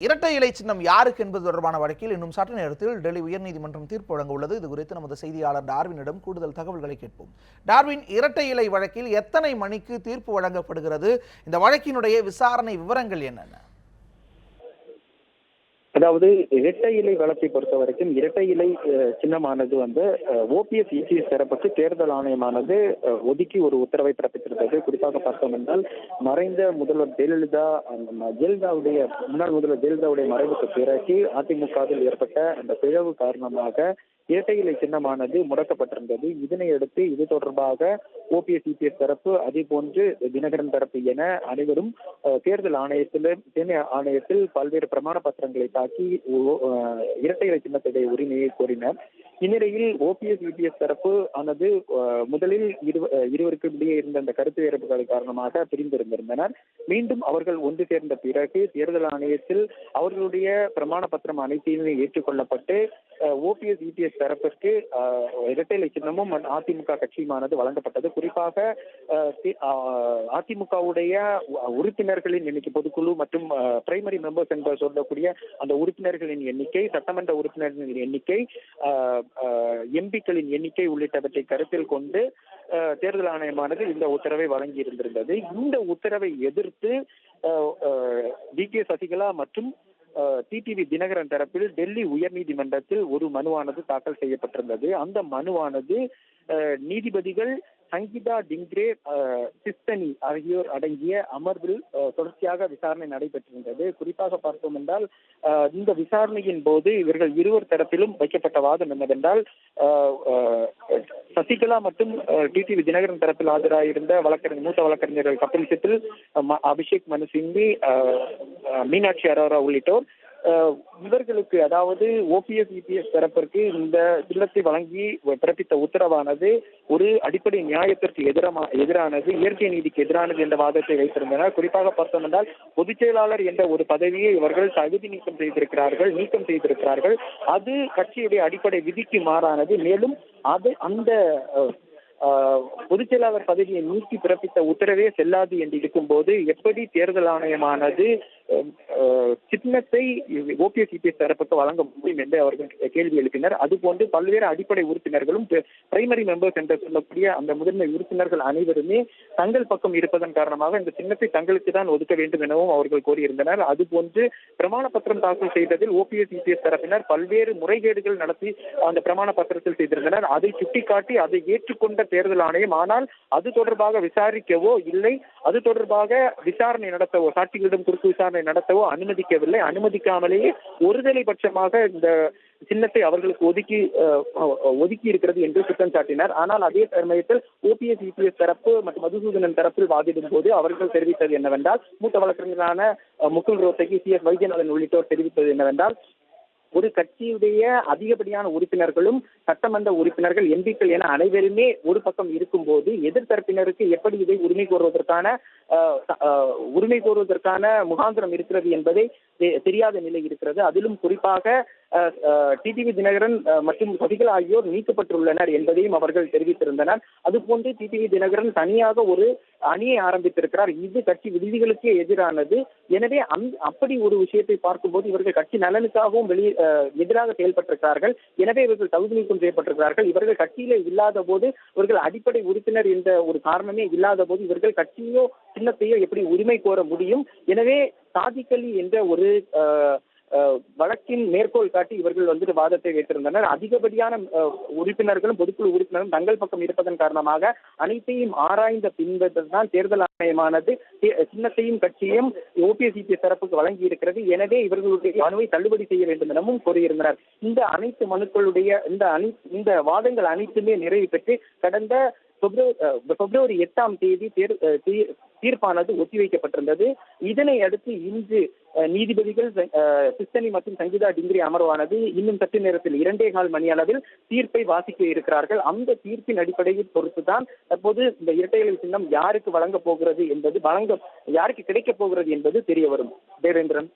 இரட்டை இலை சின்னம் யாருக்கு என்பது தொடர்பான வழக்கில் இன்னும் சற்று நேரத்தில் டெல்லி உயர்நீதிமன்றம் தீர்ப்பு வழங்க உள்ளது. இது குறித்து நமது செய்தியாளர் டார்வினிடம் கூடுதல் தகவல்களை கேட்போம். டார்வின் இரட்டை இலை வழக்கில் எத்தனை மணிக்கு தீர்ப்பு வழங்கப்படுகிறது? இந்த வழக்கினுடைய விசாரணை விவரங்கள் என்னென்ன? அதாவது இரட்டை இலை வழக்கை பொறுத்த வரைக்கும் இரட்டை இலை சின்னமானது வந்து ஓபிஎஸ் இசிஎஸ் தரப்புக்கு தேர்தல் ஆணையமானது ஒதுக்கி ஒரு உத்தரவை பிறப்பித்திருந்தது. குறிப்பாக பார்த்தோம் என்றால் மறைந்த முதல்வர் ஜெயலலிதா அந்த ஜெயலலிதாவுடைய முன்னாள் முதல்வர் ஜெயலலிதாவுடைய மறைவுக்கு பிறகு அதிமுகவில் ஏற்பட்ட அந்த பிளவு காரணமாக இரட்டை இலை சின்னமானது முடக்கப்பட்டிருந்தது. இதனை அடுத்து இது தொடர்பாக ஓபிஎஸ் சிபிஎஸ் தரப்பு அதே போன்று தினகரன் தரப்பு என அனைவரும் தேர்தல் ஆணையத்தில் ஆணையத்தில் பல்வேறு பிரமாண பத்திரங்களை தாக்கி இரட்டை இலை சின்னத்துடைய உரிமையை கோரினர். இந்நிலையில் ஓபிஎஸ் யூபிஎஸ் தரப்பு ஆனது அஹ், முதலில் இரு- இடையே இருந்த அந்த கருத்து வேறுபாடுகள் காரணமாக பிரிந்திருந்திருந்தனர். மீண்டும் அவர்கள் ஒன்று சேர்ந்த பிறகு தேர்தல் ஆணையத்தில் அவர்களுடைய பிரமாண பத்திரம் அனைத்தையுமே ஏற்றுக்கொள்ளப்பட்டு ஓபிஎஸ் இபிஎஸ் தரப்பிற்கு அஹ், இரட்டை சின்னமும் அதிமுக கட்சியுமானது வழங்கப்பட்டது. குறிப்பாக அதிமுகவுடைய உறுப்பினர்களின் எண்ணிக்கை பொதுக்குழு மற்றும் பிரைமரி மெம்பர்ஸ் என்று சொல்லக்கூடிய அந்த உறுப்பினர்களின் எண்ணிக்கை சட்டமன்ற உறுப்பினர்களின் எண்ணிக்கை எம்பிக்களின் எண்ணிக்கை உள்ளிட்டவற்றை கருத்தில் கொண்டு தேர்தல் ஆணையமானது இந்த உத்தரவை வழங்கி இருந்திருந்தது. இந்த உத்தரவை எதிர்த்து டி கே சசிகலா மற்றும் டிடிவி தினகரன் தரப்பில் டெல்லி உயர்நீதிமன்றத்தில் ஒரு மனுவானது தாக்கல் செய்யப்பட்டிருந்தது. அந்த மனுவானது நீதிபதிகள் சங்கீதா டிங்க்ரே சிஸ்தனி ஆகியோர் அடங்கிய அமர்வில் தொடர்ச்சியாக விசாரணை நடைபெற்றிருந்தது. குறிப்பாக பார்த்தோம் என்றால் அஹ், இந்த விசாரணையின் போது இவர்கள் இருவர் தரப்பிலும் வைக்கப்பட்ட வாதம் என்னவென்றால் சசிகலா மற்றும் டிடிவி தினகரன் தரப்பில் ஆஜராயிருந்த வழக்கறிஞர் மூத்த வழக்கறிஞர்கள் கபில் சித்தில் அபிஷேக் மனு சிங்வி மீனாட்சி அரோரா உள்ளிட்டோர் அஹ், இவர்களுக்கு அதாவது ஓபிஎஸ் இபிஎஸ் பிறப்பிற்கு இந்த இல்லத்தை வழங்கி பிறப்பித்த உத்தரவானது ஒரு அடிப்படை நியாயத்திற்கு எதிரமா எதிரானது இயற்கை நீதிக்கு எதிரானது என்ற வாதத்தை வைத்திருந்தனர். குறிப்பாக பார்த்தோம் என்றால் பொதுச் செயலாளர் என்ற ஒரு பதவியை இவர்கள் தகுதி நீக்கம் செய்திருக்கிறார்கள் நீக்கம் செய்திருக்கிறார்கள். அது கட்சியுடைய அடிப்படை விதிக்கு மாறானது. மேலும் அது அந்த ஆஹ் பொதுச் செயலாளர் பதவியை நீக்கி பிறப்பித்த உத்தரவே செல்லாது என்று இருக்கும்போது எப்படி தேர்தல் ஆணையமானது சின்னத்தை ஓபிஎஸ் இபிஎஸ் தரப்புக்கு வழங்க முடியும் என்று அவர்கள் கேள்வி எழுப்பினர். அதுபோன்று பல்வேறு அடிப்படை உறுப்பினர்களும் பிரைமரி மெம்பர்ஸ் என்று சொல்லக்கூடிய அந்த முதன்மை உறுப்பினர்கள் அனைவருமே தங்கள் பக்கம் இருப்பதன் காரணமாக இந்த சின்னத்தை தங்களுக்கு தான் ஒதுக்க வேண்டும் எனவும் அவர்கள் கோரியிருந்தனர் அதுபோன்று பிரமாண பத்திரம் தாக்கல் செய்ததில் ஓபிஎஸ் இபிஎஸ் தரப்பினர் பல்வேறு முறைகேடுகள் நடத்தி அந்த பிரமாண பத்திரத்தில் செய்திருந்தனர். அதை சுட்டிக்காட்டி அதை ஏற்றுக்கொண்ட தேர்தல் ஆணையம் ஆனால் அது தொடர்பாக விசாரிக்கவோ இல்லை. அது தொடர்பாக விசாரணை நடத்தவோ சாட்சிகளிடம் குறுக்கு விசாரணை நடத்தவோ அனுமதிக்கவில்லை. அனுமதிக்காமலேயே ஒருதலை பட்சமாக இந்த சின்னத்தை அவர்களுக்கு ஒதுக்கி அஹ், ஒதுக்கி இருக்கிறது என்று குற்றம் சாட்டினார். ஆனால் அதே சமயத்தில் ஓபிஎஸ் இபிஎஸ் தரப்பு மற்றும் மதுசூதனன் தரப்பில் வாதிடும் போது அவர்கள் தெரிவித்தது என்னவென்றால் மூத்த வழக்கறிஞரான முகுல் ரோத்தகி சி எஸ் வைத்தியநாதன் உள்ளிட்டோர் தெரிவித்தது என்னவென்றால் ஒரு கட்சியுடைய அதிகப்படியான உறுப்பினர்களும் சட்டமன்ற உறுப்பினர்கள் எம்பிக்கள் என அனைவருமே ஒரு பக்கம் இருக்கும்போது எதிர்த்தரப்பினருக்கு எப்படி இதை உரிமை கோருவதற்கான அஹ், உரிமை கோருவதற்கான முகாந்திரம் இருக்கிறது என்பதை தெ- தெரியாத நிலை இருக்கிறது. அதிலும் குறிப்பாக டிடிவி தினகரன் மற்றும் சசிகலா ஆகியோர் நீக்கப்பட்டுள்ளனர் என்பதையும் அவர்கள் தெரிவித்திருந்தனர். அதுபோன்று டிடிவி தினகரன் தனியாக ஒரு அணியை ஆரம்பித்திருக்கிறார். இது கட்சி விதிகளுக்கே எதிரானது. எனவே அந் அப்படி ஒரு விஷயத்தை பார்க்கும்போது இவர்கள் கட்சி நலனுக்காகவும் வெளி எதிராக செயல்பட்டிருக்கிறார்கள். எனவே இவர்கள் தகுதி நீக்கம் செய்யப்பட்டிருக்கிறார்கள். இவர்கள் கட்சியிலே இல்லாத போது இவர்கள் அடிப்படை உறுப்பினர் என்ற ஒரு காரணமே இல்லாத போது இவர்கள் கட்சியோ சின்னத்தையோ எப்படி உரிமை கோர முடியும்? எனவே சாதிக்கலி என்ற ஒரு அஹ், வழக்கின் மேற்கோள் காட்டி இவர்கள் வந்துட்டு வாதத்தை வைத்திருந்தனர். அதிகப்படியான உறுப்பினர்களும் பொதுக்குழு உறுப்பினரும் தங்கள் பக்கம் இருப்பதன் காரணமாக அனைத்தையும் ஆராய்ந்த பின்பதான் தேர்தல் ஆணையமானது சின்னத்தையும் கட்சியும் ஓபிஎஸ்இபி தரப்புக்கு வழங்கி இருக்கிறது எனவே இவர்களுடைய மனுவை தள்ளுபடி செய்ய வேண்டும் எனவும் கோரியிருந்தனர். இந்த அனைத்து மனுக்களுடைய இந்த அனை இந்த வாதங்கள் அனைத்துமே நிறைவு பெற்று கடந்த பிப்ரவரி பிப்ரவரி எட்டாம் தேதி தேர் தீர்ப்பானது ஒத்திவைக்கப்பட்டிருந்தது. இதனை அடுத்து இன்று நீதிபதிகள் சிஸ்தனி மற்றும் சங்கீதா டிங்கிரி அமர்வானது இன்னும் சற்று நேரத்தில் இரண்டே கால் மணி அளவில் தீர்ப்பை வாசிக்க இருக்கிறார்கள். அந்த தீர்ப்பின் அடிப்படையில் பொறுத்துதான் தற்போது இந்த இரட்டைகளை சின்னம் யாருக்கு வழங்க போகிறது என்பது வழங்க யாருக்கு கிடைக்கப் போகிறது என்பது தெரிய வரும். தேவேந்திரன்.